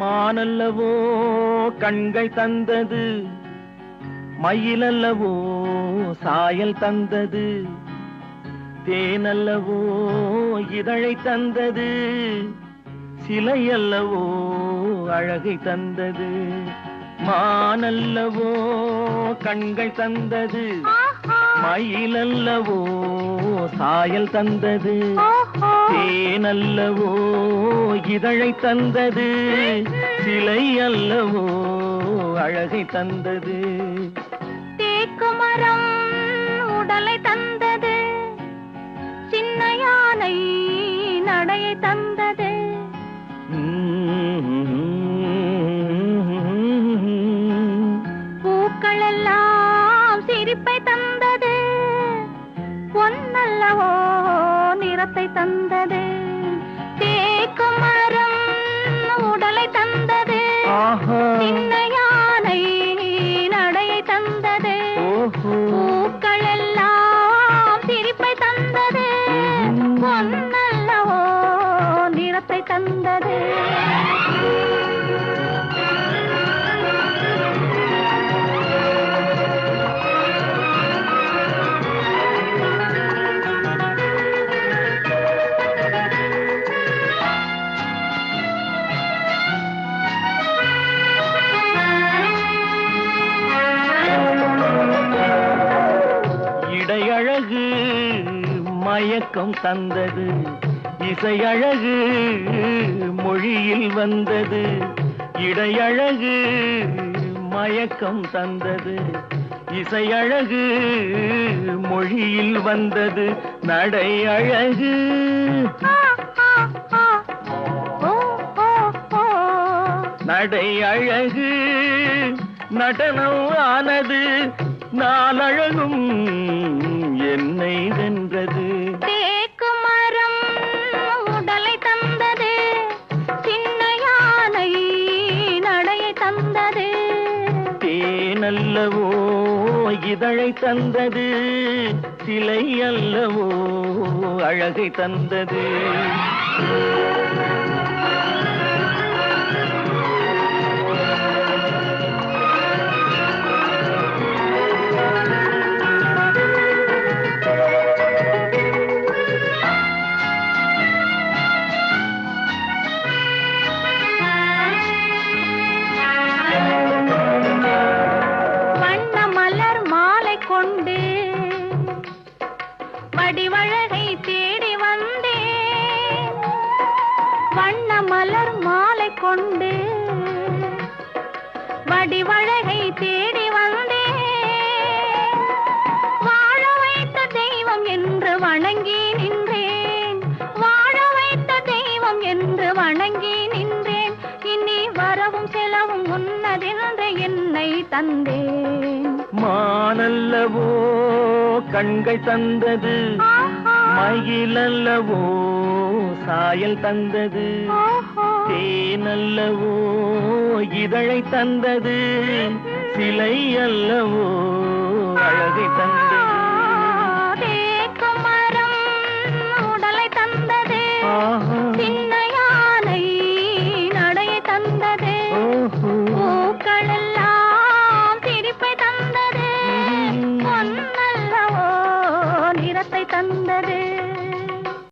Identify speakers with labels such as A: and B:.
A: மானல்லவோ கண்கள் தந்தது. மயிலல்லவோ சாயல் தந்தது. தேனல்லவோ இதழை தந்தது. சிலையல்லவோ அழகை தந்தது. மானல்லவோ கண்கள் தந்தது. மயிலல்லவோ சாயல் தந்தது. தேனல்லவோ இதழை தந்தது. சிலை அல்லவோ அழகை தந்தது.
B: தேக்கு மரம் உடலை தந்தது. சின்ன யானை நடையை தந்தது. பூக்கள் எல்லாம் சிரிப்பை தந்தது நிறத்தை தந்தது. தேக்கு மரம் உடலை தந்தது. சின்ன யானை நடையை தந்தது. பூக்கள் எல்லாம் சிரிப்பை தந்தது. பொன்னல்லவோ நிறத்தை தந்தது.
A: மயக்கம் தந்தது. இசையழகு மொழியில் வந்தது. இடையழகு மயக்கம் தந்தது. இசையழகு மொழியில் வந்தது. நடை அழகு நடை அழகு நடனம் ஆனது. நாலழகும் இதழை தந்தது சிலை அல்லவோ அழகை தந்தது.
B: கொண்டு. வடிவழகை தேடி வந்தேன் வண்ண மலர் மாலை கொண்டு. வடிவழகை தேடி தந்தேன்.
A: மானல்லவோ கண்கள் தந்தது. மயிலல்லவோ சாயல் தந்தது. தேனல்லவோ இதழை தந்தது. சிலை அல்லவோ அழகை தந்தது.